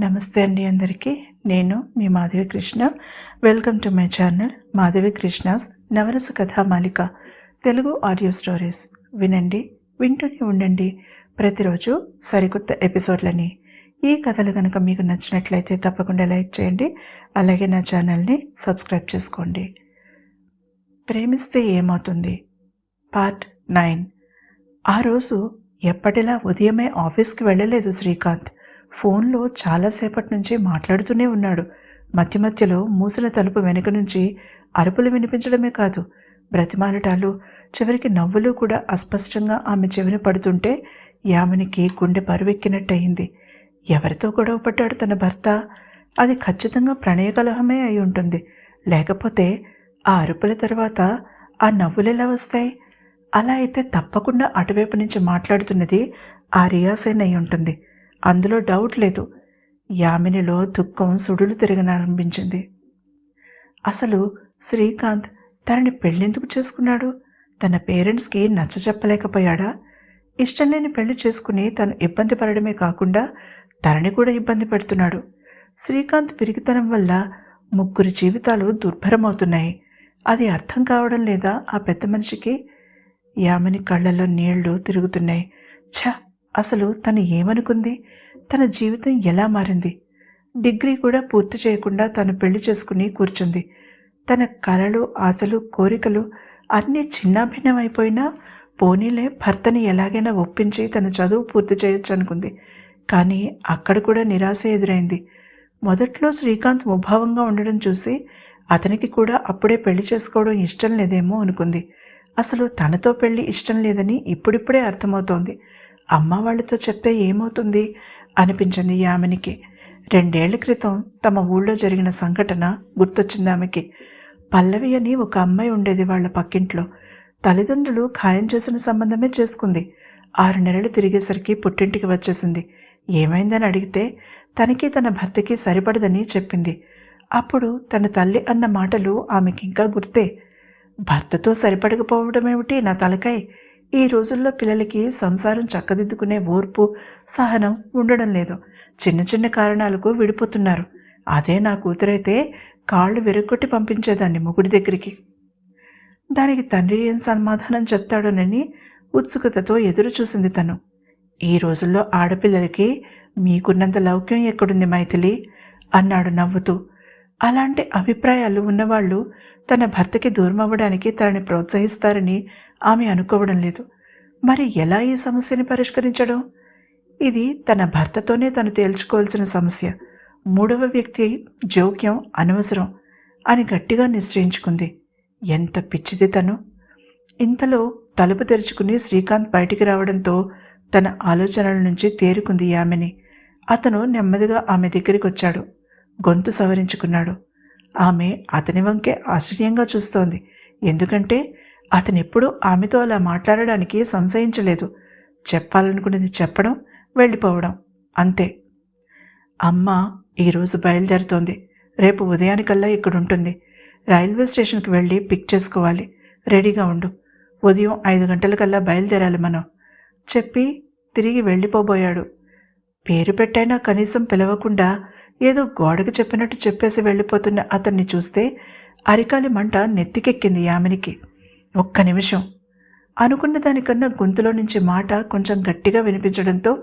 నమస్తే అండి అందరికీ. నేను మీ Madhavi Krishna. Welcome to my channel Madhavi Krishna's Navarasa Kathamalika Telugu audio stories వినండి వింటూనే ఉండండి. ప్రతిరోజు సరికొత్త ఎపిసోడ్లని. ఈ కథలు కనుక మీకు నచ్చినట్లయితే తప్పకుండా లైక్ చేయండి. అలాగే నా ఛానల్ని సబ్స్క్రైబ్ చేసుకోండి. ప్రేమిస్తే ఏమవుతుంది? Part nine. ఆ రోజు ఎప్పటిలా ఉదయమే ఆఫీస్కి వెళ్ళలేదు శ్రీకాంత్. ఫోన్లో చాలాసేపటి నుంచి మాట్లాడుతూనే ఉన్నాడు. మధ్య మధ్యలో మూసిన తలుపు వెనుక నుంచి అరుపులు వినిపించడమే కాదు బ్రతిమాలటాలు చివరికి నవ్వులు కూడా అస్పష్టంగా ఆమె చెవిన పడుతుంటే యామినికి గుండె బరువెక్కినట్టయింది ఎవరితో గొడవ పడ్డాడు తన భర్త? అది ఖచ్చితంగా ప్రణయ కలహమే అయి ఉంటుంది. లేకపోతే ఆ అరుపుల తర్వాత ఆ నవ్వులు ఎలా వస్తాయి? అలా అయితే తప్పకుండా అటువైపు నుంచి మాట్లాడుతున్నది ఆ రియాసేన్ అయి ఉంటుంది. అందులో డౌట్ లేదు. యామినిలో దుఃఖం సుడులు తిరగనారంభించింది. అసలు శ్రీకాంత్ తనని పెళ్ళెందుకు చేసుకున్నాడు? తన పేరెంట్స్కి నచ్చ చెప్పలేకపోయాడా? ఇష్టం లేని పెళ్ళి చేసుకుని తను ఇబ్బంది పడడమే కాకుండా తనని కూడా ఇబ్బంది పెడుతున్నాడు. శ్రీకాంత్ పిరిగితనం వల్ల ముగ్గురి జీవితాలు దుర్భరమవుతున్నాయి. అది అర్థం కావడం లేదా ఆ పెద్ద మనిషికి? యామిని కళ్ళల్లో నీళ్ళు తిరుగుతున్నాయి. ఛ! అసలు తను ఏమనుకుంది? తన జీవితం ఎలా మారింది? డిగ్రీ కూడా పూర్తి చేయకుండా తను పెళ్ళి చేసుకుని కూర్చుంది. తన కలలు ఆశలు కోరికలు అన్నీ చిన్నాభిన్నమైపోయినా పోనీలే భర్తని ఎలాగైనా ఒప్పించి తన చదువు పూర్తి చేయొచ్చు అనుకుంది కానీ అక్కడ కూడా నిరాశ ఎదురైంది. మొదట్లో శ్రీకాంత్ ముభావంగా ఉండడం చూసి అతనికి కూడా అప్పుడే పెళ్ళి చేసుకోవడం ఇష్టం లేదేమో అనుకుంది. అసలు తనతో పెళ్ళి ఇష్టం లేదని ఇప్పుడిప్పుడే అర్థమవుతోంది. అమ్మ వాళ్ళతో చెప్తే ఏమవుతుంది? అనిపించింది ఆమెనికి రెండేళ్ళ క్రితం తమ ఊళ్ళో జరిగిన సంఘటన గుర్తొచ్చింది ఆమెకి. పల్లవి అని ఒక అమ్మాయి ఉండేది వాళ్ళ పక్కింట్లో. తల్లిదండ్రులు ఖాయం చేసిన సంబంధమే చేసుకుంది. ఆరు నెలలు తిరిగేసరికి పుట్టింటికి వచ్చేసింది. ఏమైందని అడిగితే తనకి తన భర్తకి సరిపడదని చెప్పింది. అప్పుడు తన తల్లి అన్న మాటలు ఆమెకింకా గుర్తే. భర్తతో సరిపడకపోవడమేమిటి నా తలకాయ? ఈ రోజుల్లో పిల్లలకి సంసారం చక్కదిద్దుకునే ఓర్పు సహనం ఉండడం లేదు. చిన్న చిన్న కారణాలకు విడిపోతున్నారు. అదే నా కూతురైతే కాళ్ళు విరగొట్టి పంపించేదాన్ని ముగుడి దగ్గరికి. దానికి తండ్రి ఏం సమాధానం చెప్తాడోనని ఉత్సుకతతో ఎదురు చూసింది తను. ఈ రోజుల్లో ఆడపిల్లలకి మీకున్నంత లౌక్యం ఎక్కడుంది మైథిలి? అన్నాడు నవ్వుతూ. అలాంటి అభిప్రాయాలు ఉన్నవాళ్ళు తన భర్తకి దూరం అవ్వడానికి తనని ప్రోత్సహిస్తారని ఆమె అనుకోవడం లేదు. మరి ఎలా ఈ సమస్యని పరిష్కరించడం? ఇది తన భర్తతోనే తను తేల్చుకోవాల్సిన సమస్య. మూడవ వ్యక్తి జోక్యం అనవసరం అని గట్టిగా నిశ్చయించుకుంది. ఎంత పిచ్చిది తను. ఇంతలో తలుపు తెరుచుకుని శ్రీకాంత్ బయటికి రావడంతో తన ఆలోచనల నుంచి తేరుకుంది ఆమెని. అతను నెమ్మదిగా ఆమె దగ్గరికి వచ్చాడు గొంతు సవరించుకున్నాడు. ఆమె అతని వంకే ఆశ్చర్యంగా చూస్తోంది. ఎందుకంటే అతనెప్పుడూ ఆమెతో అలా మాట్లాడడానికి సంశయించలేదు. చెప్పాలనుకున్నది చెప్పడం వెళ్ళిపోవడం అంతే. అమ్మ ఈరోజు బయలుదేరుతోంది. రేపు ఉదయానికల్లా ఇక్కడ ఉంటుంది రైల్వే స్టేషన్కి వెళ్ళి పిక్ చేసుకోవాలి. రెడీగా ఉండు. ఉదయం ఐదు గంటలకల్లా బయలుదేరాలి మనం. చెప్పి తిరిగి వెళ్ళిపోబోయాడు. పేరు పెట్టైనా కనీసం పిలవకుండా ఏదో గోడకు చెప్పినట్టు చెప్పేసి వెళ్ళిపోతున్న అతన్ని చూస్తే అరికాలి మంట నెత్తికెక్కింది యామినికి. ఒక్క నిమిషం. అనుకున్న దానికన్నా గొంతులో నుంచి మాట కొంచెం గట్టిగా వినిపించడంతో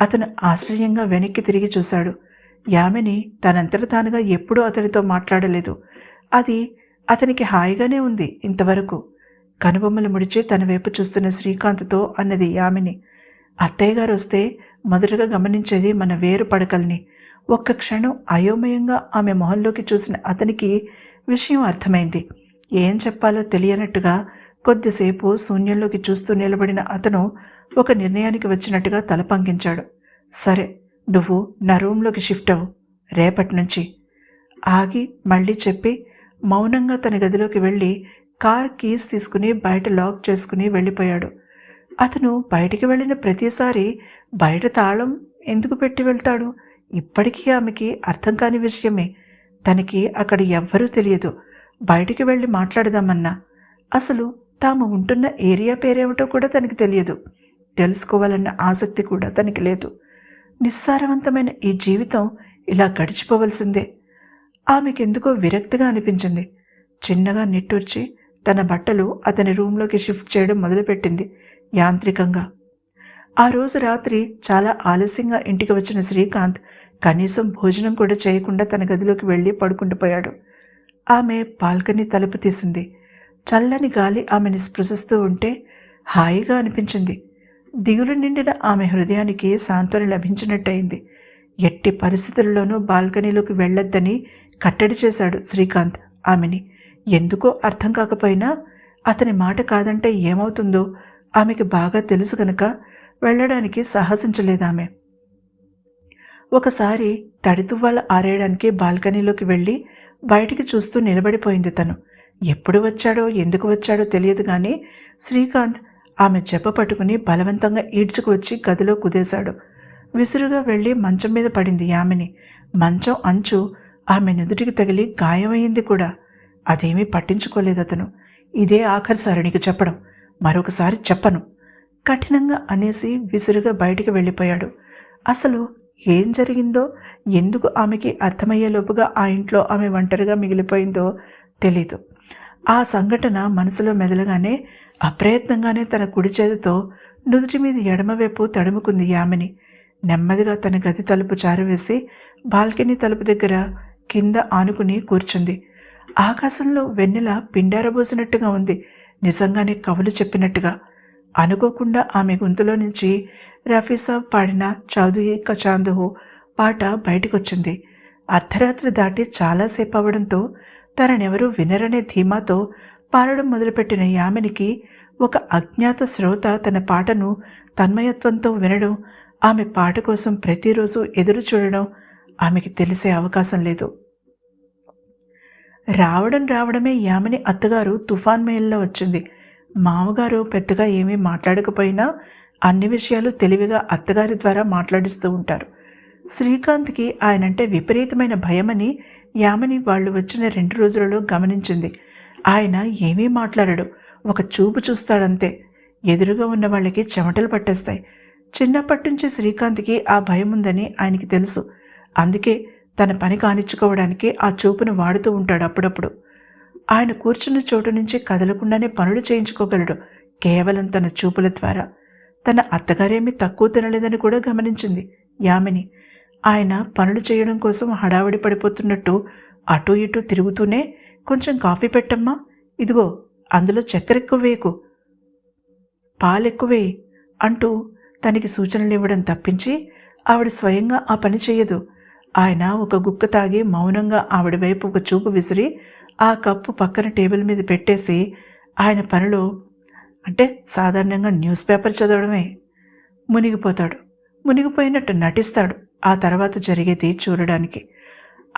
అతను ఆశ్చర్యంగా వెనక్కి తిరిగి చూశాడు. యామిని తనంతట తానుగా ఎప్పుడూ అతనితో మాట్లాడలేదు. అది అతనికి హాయిగానే ఉంది ఇంతవరకు. కనుబొమ్మలు ముడిచి తన వైపు చూస్తున్న శ్రీకాంత్తో అన్నది యామిని. అత్తయ్య గారు వస్తే మొదటగా గమనించేది మన వేరు పడకల్ని. ఒక్క క్షణం అయోమయంగా ఆమె మొహంలోకి చూసిన అతనికి విషయం అర్థమైంది. ఏం చెప్పాలో తెలియనట్టుగా కొద్దిసేపు శూన్యంలోకి చూస్తూ నిలబడిన అతను ఒక నిర్ణయానికి వచ్చినట్టుగా తల పంకించాడు సరే నువ్వు నా రూమ్లోకి షిఫ్ట్ అవ్వు. రేపటి నుంచి ఆగి మళ్ళీ చెప్పి మౌనంగా తన గదిలోకి వెళ్ళి కార్ కీస్ తీసుకుని బయట లాక్ చేసుకుని వెళ్ళిపోయాడు. అతను బయటికి వెళ్ళిన ప్రతిసారి బయట తాళం ఎందుకు పెట్టి వెళ్తాడు? ఇప్పటికీ ఆమెకి అర్థం కాని విషయమే. తనకి అక్కడ ఎవ్వరూ తెలియదు. బయటికి వెళ్ళి మాట్లాడదామన్నా. అసలు తాము ఉంటున్న ఏరియా పేరేమిటో కూడా తనకి తెలియదు. తెలుసుకోవాలన్న ఆసక్తి కూడా తనకి లేదు. నిస్సారవంతమైన ఈ జీవితం ఇలా గడిచిపోవలసిందే. ఆమెకెందుకో విరక్తిగా అనిపించింది. చిన్నగా నిట్టూర్చి తన బట్టలు అతని రూంలోకి షిఫ్ట్ చేయడం మొదలుపెట్టింది యాంత్రికంగా. ఆ రోజు రాత్రి చాలా ఆలస్యంగా ఇంటికి వచ్చిన శ్రీకాంత్ కనీసం భోజనం కూడా చేయకుండా తన గదిలోకి వెళ్ళి పడుకుండిపోయాడు ఆమె బాల్కనీ తలుపు తీసింది. చల్లని గాలి ఆమెని స్పృశిస్తూ ఉంటే హాయిగా అనిపించింది. దిగులు నిండిన ఆమె హృదయానికి సాంత్వన లభించినట్టయింది. ఎట్టి పరిస్థితుల్లోనూ బాల్కనీలోకి వెళ్ళొద్దని కట్టడి చేశాడు శ్రీకాంత్ ఆమెని. ఎందుకో అర్థం కాకపోయినా అతని మాట కాదంటే ఏమవుతుందో ఆమెకి బాగా తెలుసు కనుక వెళ్ళడానికి సాహసించలేదామె. ఒకసారి తడితువ్వాల ఆరేయడానికి బాల్కనీలోకి వెళ్ళి బయటికి చూస్తూ నిలబడిపోయింది తను. ఎప్పుడు వచ్చాడో ఎందుకు వచ్చాడో తెలియదు కానీ శ్రీకాంత్ ఆమె చెప్ప పట్టుకుని బలవంతంగా ఈడ్చుకు వచ్చి గదిలో కుదేశాడు. విసురుగా వెళ్ళి మంచం మీద పడింది ఆమెని మంచం అంచు ఆమె నుదుటికి తగిలి గాయమైంది కూడా. అదేమీ పట్టించుకోలేదు అతను. ఇదే ఆఖరి సరణికి చెప్పడం. మరొకసారి చెప్పను. కఠినంగా అనేసి విసురుగా బయటికి వెళ్ళిపోయాడు. అసలు ఏం జరిగిందో ఎందుకు ఆమెకి అర్థమయ్యేలోపుగా ఆ ఇంట్లో ఆమె ఒంటరిగా మిగిలిపోయిందో తెలీదు. ఆ సంఘటన మనసులో మెదలగానే అప్రయత్నంగానే తన కుడి చేతితో నుదుటి మీద ఎడమవైపు తడుముకుంది యామిని నెమ్మదిగా తన గది తలుపు చారవేసి బాల్కనీ తలుపు దగ్గర కింద ఆనుకుని కూర్చుంది. ఆకాశంలో వెన్నెల పిండారబోసినట్టుగా ఉంది. నిజంగానే కవులు చెప్పినట్టుగా అనుకోకుండా ఆమె గొంతులో నుంచి రఫీసాబ్ పాడిన చౌదరి కచాందుహో పాట బయటకొచ్చింది. అర్ధరాత్రి దాటి చాలాసేపు అవడంతో తననెవరూ వినరనే ధీమాతో పాడడం మొదలుపెట్టిన యామినికి ఒక అజ్ఞాత శ్రోత తన పాటను తన్మయత్వంతో వినడం ఆమె పాట కోసం ప్రతిరోజు ఎదురు చూడడం ఆమెకి తెలిసే అవకాశం లేదు. రావడం రావడమే యామిని అత్తగారు తుఫాన్ మేల్లో వచ్చింది. మామగారు పెద్దగా ఏమీ మాట్లాడకపోయినా అన్ని విషయాలు తెలివిగా అత్తగారి ద్వారా మాట్లాడిస్తూ ఉంటారు. శ్రీకాంత్కి ఆయనంటే విపరీతమైన భయమని యామని వాళ్ళు వచ్చిన రెండు రోజులలో గమనించింది. ఆయన ఏమీ మాట్లాడడు. ఒక చూపు చూస్తాడంతే. ఎదురుగా ఉన్న వాళ్ళకి చెమటలు పట్టేస్తాయి. చిన్నప్పటి నుంచి శ్రీకాంత్కి ఆ భయం ఉందని ఆయనకి తెలుసు. అందుకే తన పని కానిచ్చుకోవడానికి ఆ చూపును వాడుతూ ఉంటాడు అప్పుడప్పుడు. ఆయన కూర్చున్న చోటు నుంచి కదలకుండానే పనులు చేయించుకోగలడు. కేవలం తన చూపుల ద్వారా. తన అత్తగారేమీ తక్కువ తినలేదని కూడా గమనించింది యామిని. ఆయన పనులు చేయడం కోసం హడావిడి పడిపోతున్నట్టు అటూ ఇటూ తిరుగుతూనే కొంచెం కాఫీ పెట్టమ్మా. ఇదిగో అందులో చక్కెర ఎక్కువ వేయకు. పాలెక్కువే అంటూ తనకి సూచనలు ఇవ్వడం తప్పించి ఆవిడ స్వయంగా ఆ పని చేయదు. ఆయన ఒక గుక్క తాగి మౌనంగా ఆవిడ వైపు ఒక చూపు విసిరి ఆ కప్పు పక్కన టేబుల్ మీద పెట్టేసి ఆయన పనిలో అంటే సాధారణంగా న్యూస్ పేపర్ చదవడమే మునిగిపోతాడు. మునిగిపోయినట్టు నటిస్తాడు ఆ తర్వాత జరిగేది చూడడానికి.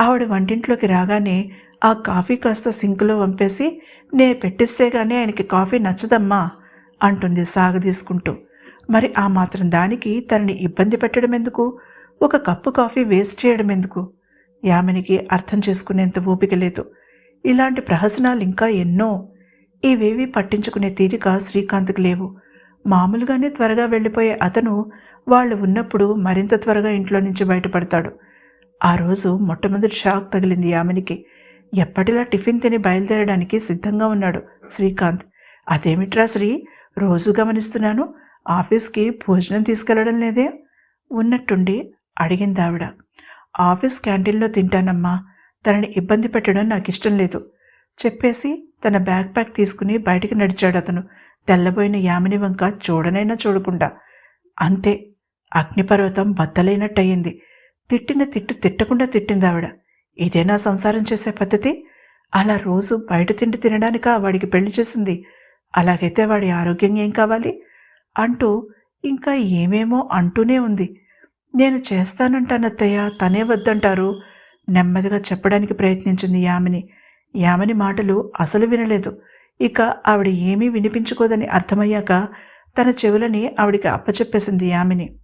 ఆవిడ వంటింట్లోకి రాగానే ఆ కాఫీ కాస్త సింకులో వంపేసి నే పెట్టిస్తే గానీ ఆయనకి కాఫీ నచ్చదమ్మా అంటుంది సాగదీసుకుంటూ. మరి ఆ మాత్రం దానికి తనని ఇబ్బంది పెట్టడం ఎందుకు ఒక కప్పు కాఫీ వేస్ట్ చేయడం ఎందుకు యామినికి అర్థం చేసుకునేంత ఓపిక లేదు. ఇలాంటి ప్రహసనాలు ఇంకా ఎన్నో ఇవేవి పట్టించుకునే తీరిక శ్రీకాంత్కి లేవు. మామూలుగానే త్వరగా వెళ్ళిపోయే అతను వాళ్ళు ఉన్నప్పుడు మరింత త్వరగా ఇంట్లో నుంచి బయటపడతాడు. ఆ రోజు మొట్టమొదటి షాక్ తగిలింది యామినికి ఎప్పటిలా టిఫిన్ తిని బయలుదేరడానికి సిద్ధంగా ఉన్నాడు శ్రీకాంత్. అదేమిట్రా శ్రీ రోజు గమనిస్తున్నాను ఆఫీస్కి భోజనం తీసుకెళ్ళడం లేదే? ఉన్నట్టుండి అడిగింది ఆవిడ ఆఫీస్ క్యాంటీన్లో తింటానమ్మా తనని ఇబ్బంది పెట్టడం నాకు ఇష్టం లేదు. చెప్పేసి తన బ్యాగ్ ప్యాక్ తీసుకుని బయటికి నడిచాడు అతను. తెల్లబోయిన యామిని వంక చూడనైనా చూడకుండా. అంతే అగ్నిపర్వతం బద్దలైనట్టయింది. తిట్టిన తిట్టు తిట్టకుండా తిట్టింది ఆవిడ ఇదేనా సంసారం చేసే పద్ధతి? అలా రోజు బయట తిండి తినడానికా వాడికి పెళ్ళి చేసింది? అలాగైతే వాడి ఆరోగ్యం ఏం కావాలి? అంటూ ఇంకా ఏమేమో అంటూనే ఉంది. నేను చేస్తానంటానత్తయ్య తనే వద్దంటారు. నెమ్మదిగా చెప్పడానికి ప్రయత్నించింది యామిని. యామిని మాటలు అసలు వినలేదు. ఇక ఆవిడ ఏమీ వినిపించుకోదని అర్థమయ్యాక తన చెవులని ఆవిడికి అప్పచెప్పేసింది యామిని.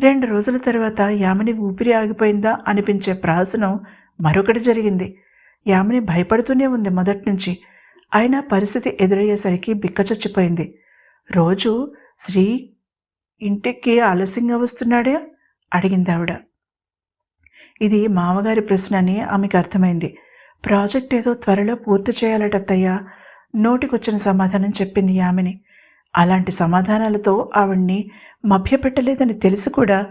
రెండు రోజుల తర్వాత యామిని ఊపిరి ఆగిపోయిందా అనిపించే ప్రహసనం మరొకటి జరిగింది. యామిని భయపడుతూనే ఉంది మొదటి నుంచి. అయినా పరిస్థితి ఎదురయ్యేసరికి బిక్కచచ్చిపోయింది రోజు శ్రీ ఇంటికి ఆలస్యంగా వస్తున్నాడే? అడిగింది ఆవిడ. ఇది మామగారి ప్రశ్న అని ఆమెకు అర్థమైంది. ప్రాజెక్ట్ ఏదో త్వరలో పూర్తి చేయాలటత్తయ్య నోటికొచ్చిన సమాధానం చెప్పింది ఆమెని. అలాంటి సమాధానాలతో ఆవిడ్ని మభ్యపెట్టలేదని తెలిసి కూడా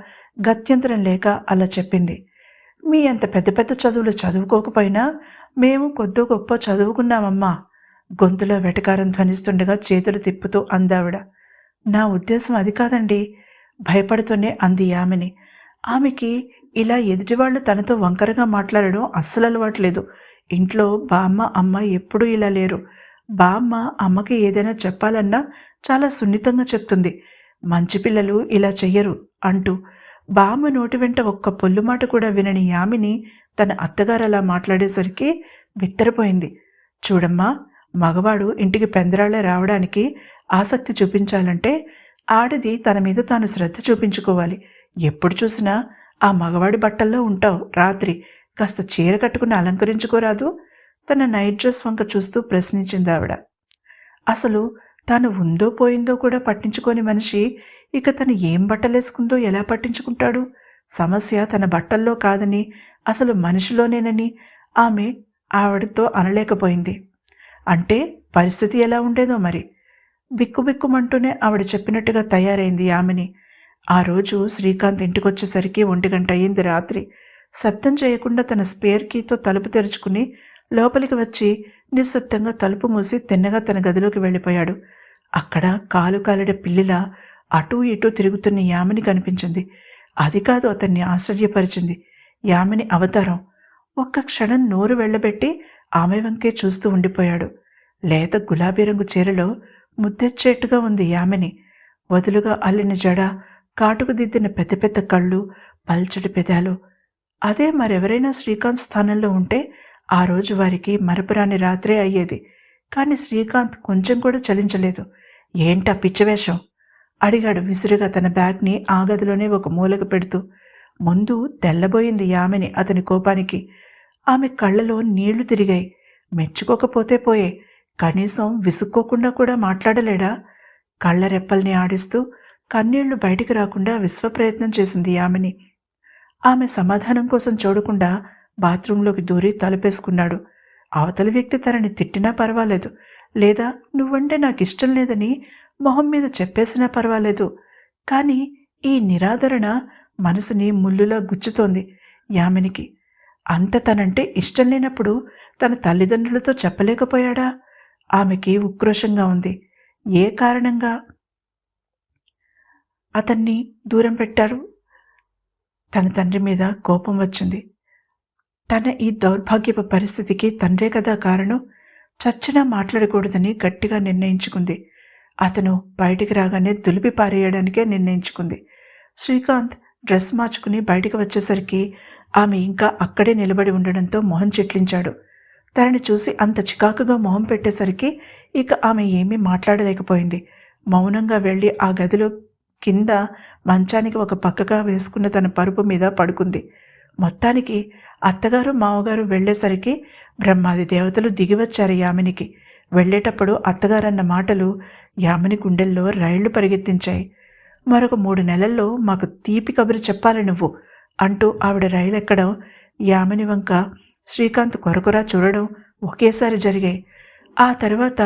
గత్యంతరం లేక అలా చెప్పింది. మీ అంత పెద్ద పెద్ద చదువులు చదువుకోకపోయినా మేము కొద్దో గొప్ప చదువుకున్నామమ్మా. గొంతులో వెటకారం ధ్వనిస్తుండగా చేతులు తిప్పుతూ అందావిడ. నా ఉద్దేశం అది కాదండి. భయపడుతూనే అంది ఆమెని. ఆమెకి ఇలా ఎదుటివాళ్ళు తనతో వంకరగా మాట్లాడడం అస్సలు అలవాట్లేదు ఇంట్లో బామ్మ అమ్మ ఎప్పుడూ ఇలా లేరు. బామ్మ అమ్మకి ఏదైనా చెప్పాలన్నా చాలా సున్నితంగా చెప్తుంది. మంచి పిల్లలు ఇలా చెయ్యరు అంటూ బామ్మ నోటి వెంట ఒక్క పొల్లు మాట కూడా వినని యామిని తన అత్తగారు అలా మాట్లాడేసరికి బిత్తరపోయింది. చూడమ్మా మగవాడు ఇంటికి పెందరాళ్ళే రావడానికి ఆసక్తి చూపించాలంటే ఆడది తన మీద తాను శ్రద్ధ చూపించుకోవాలి. ఎప్పుడు చూసినా ఆ మగవాడి బట్టల్లో ఉంటావు. రాత్రి కాస్త చీర కట్టుకుని అలంకరించుకోరాదు తన నైట్ డ్రెస్ వంక చూస్తూ ప్రశ్నించింది ఆవిడ. అసలు తాను ఉందో పోయిందో కూడా పట్టించుకోని మనిషి ఇక తను ఏం బట్టలేసుకుందో ఎలా పట్టించుకుంటాడు? సమస్య తన బట్టల్లో కాదని అసలు మనిషిలోనేనని ఆమె ఆవిడతో అనలేకపోయింది. అంటే పరిస్థితి ఎలా ఉండేదో మరి. బిక్కుబిక్కుమంటూనే ఆవిడ చెప్పినట్టుగా తయారైంది ఆమెని. ఆ రోజు శ్రీకాంత్ ఇంటికొచ్చేసరికి ఒంటి గంట అయింది రాత్రి. శబ్దం చేయకుండా తన స్పేర్ కీతో తలుపు తెరుచుకుని లోపలికి వచ్చి నిశ్శబ్దంగా తలుపు మూసి తిన్నగా తన గదిలోకి వెళ్ళిపోయాడు. అక్కడ కాలు కాలిడ పిల్లిలా అటూ ఇటూ తిరుగుతున్న యామిని కనిపించింది. అది కాదు అతన్ని ఆశ్చర్యపరిచింది. యామిని అవతారం. ఒక్క క్షణం నోరు వెళ్ళబెట్టి ఆమె వంకే చూస్తూ ఉండిపోయాడు. లేత గులాబీ రంగు చీరలో ముద్దెచ్చేట్టుగా ఉంది యామిని. వదులుగా అల్లిన జడ కాటుకు దిద్దిన పెద్ద పెద్ద కళ్ళు పల్చటి పెదాలు. అదే మరెవరైనా శ్రీకాంత్ స్థానంలో ఉంటే ఆ రోజు వారికి మరపురాని రాత్రే అయ్యేది. కానీ శ్రీకాంత్ కొంచెం కూడా చలించలేదు. ఏంటా పిచ్చవేషం అడిగాడు విసురుగా తన బ్యాగ్ని ఆ గదిలోనే ఒక మూలకు పెడుతూ. ముందు తెల్లబోయింది యామిని అతని కోపానికి. ఆమె కళ్ళలో నీళ్ళు తిరిగాయి. మెచ్చుకోకపోతే పోయే. కనీసం విసుక్కోకుండా కూడా మాట్లాడలేడా? కళ్ళ రెప్పల్ని ఆడిస్తూ కన్నీళ్ళు బయటికి రాకుండా విశ్వప్రయత్నం చేసింది యామిని ఆమె సమాధానం కోసం చూడకుండా బాత్రూంలోకి దూరి తలపేసుకున్నాడు. అవతలి వ్యక్తి తనని తిట్టినా పర్వాలేదు. లేదా నువ్వంటే నాకు ఇష్టం లేదని మొహం మీద చెప్పేసినా పర్వాలేదు. కానీ ఈ నిరాదరణ మనసుని ముల్లులా గుచ్చుతోంది యామినికి అంత తనంటే ఇష్టం లేనప్పుడు తన తల్లిదండ్రులతో చెప్పలేకపోయాడా? ఆమెకి ఉక్రోషంగా ఉంది. ఏ కారణంగా? అతన్ని దూరం పెట్టారు. తన తండ్రి మీద కోపం వచ్చింది. తన ఈ దౌర్భాగ్యపు పరిస్థితికి తండ్రే కదా కారణం? చచ్చినా మాట్లాడకూడదని గట్టిగా నిర్ణయించుకుంది. అతను బయటికి రాగానే దులిపి పారేయడానికే నిర్ణయించుకుంది. శ్రీకాంత్ డ్రెస్ మార్చుకుని బయటికి వచ్చేసరికి ఆమె ఇంకా అక్కడే నిలబడి ఉండడంతో మొహం చెట్లించాడు. తనని చూసి అంత చికాకుగా మొహం పెట్టేసరికి ఇక ఆమె ఏమీ మాట్లాడలేకపోయింది. మౌనంగా వెళ్ళి ఆ గదిలో కింద మంచానికి ఒక పక్కగా వేసుకున్న తన పరుపు మీద పడుకుంది. మొత్తానికి అత్తగారు మావగారు వెళ్ళేసరికి బ్రహ్మాది దేవతలు దిగివచ్చారు యామినికి. వెళ్ళేటప్పుడు అత్తగారన్న మాటలు యామిని గుండెల్లో రైళ్ళు పరిగెత్తించాయి. మరొక మూడు నెలల్లో మాకు తీపి కబురు చెప్పాలి నువ్వు అంటూ ఆవిడ రైలు ఎక్కడం యామిని వంక శ్రీకాంత్ కొరకొరా చూడడం ఒకేసారి జరిగాయి. ఆ తర్వాత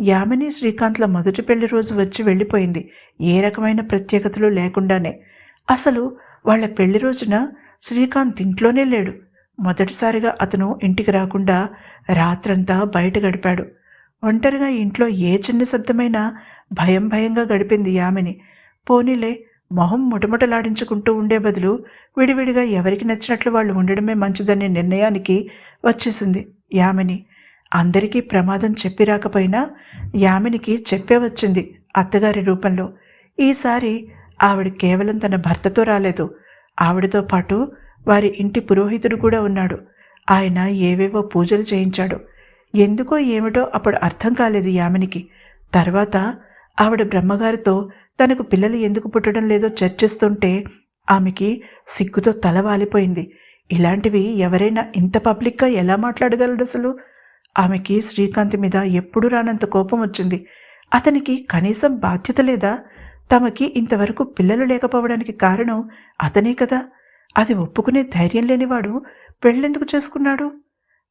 యామిని శ్రీకాంత్ల మొదటి పెళ్ళి రోజు వచ్చి వెళ్ళిపోయింది. ఏ రకమైన ప్రత్యేకతలు లేకుండానే. అసలు వాళ్ళ పెళ్ళి రోజున శ్రీకాంత్ ఇంట్లోనే లేడు. మొదటిసారిగా అతను ఇంటికి రాకుండా రాత్రంతా బయట గడిపాడు. ఒంటరిగా ఇంట్లో ఏ చిన్న శబ్దమైనా భయం భయంగా గడిపింది యామిని. పోనీలే మొహం ముటముటలాడించుకుంటూ ఉండే బదులు విడివిడిగా ఎవరికి నచ్చినట్లు వాళ్ళు ఉండడమే మంచిదనే నిర్ణయానికి వచ్చేసింది యామిని. అందరికీ ప్రమాదం చెప్పి రాకపోయినా యామినికి చెప్పే వచ్చింది అత్తగారి రూపంలో. ఈసారి ఆవిడ కేవలం తన భర్తతో రాలేదు. ఆవిడతో పాటు వారి ఇంటి పురోహితుడు కూడా ఉన్నాడు. ఆయన ఏవేవో పూజలు చేయించాడు. ఎందుకో ఏమిటో అప్పుడు అర్థం కాలేదు యామినికి. తర్వాత ఆవిడ బ్రహ్మగారితో తనకు పిల్లలు ఎందుకు పుట్టడం లేదో చర్చిస్తుంటే ఆమెకి సిగ్గుతో తల వాలిపోయింది. ఇలాంటివి ఎవరైనా ఇంత పబ్లిక్గా ఎలా మాట్లాడగలడు అసలు? ఆమెకి శ్రీకాంత్ మీద ఎప్పుడు రానంత కోపం వచ్చింది. అతనికి కనీసం బాధ్యత లేదా? తమకి ఇంతవరకు పిల్లలు లేకపోవడానికి కారణం అతనే కదా. అది ఒప్పుకునే ధైర్యం లేనివాడు పెళ్ళెందుకు చేసుకున్నాడు?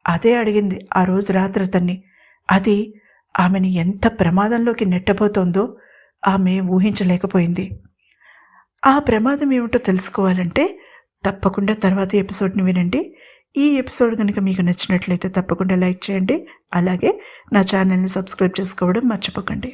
అదే అడిగింది ఆ రోజు రాత్రి అతన్ని. అది ఆమెని ఎంత ప్రమాదంలోకి నెట్టబోతోందో ఆమె ఊహించలేకపోయింది. ఆ ప్రమాదం ఏమిటో తెలుసుకోవాలంటే తప్పకుండా తర్వాత ఎపిసోడ్ని వినండి. ఈ ఎపిసోడ్ కనుక మీకు నచ్చినట్లయితే తప్పకుండా లైక్ చేయండి. అలాగే నా ఛానల్ని సబ్స్క్రైబ్ చేసుకోవడం మర్చిపోకండి.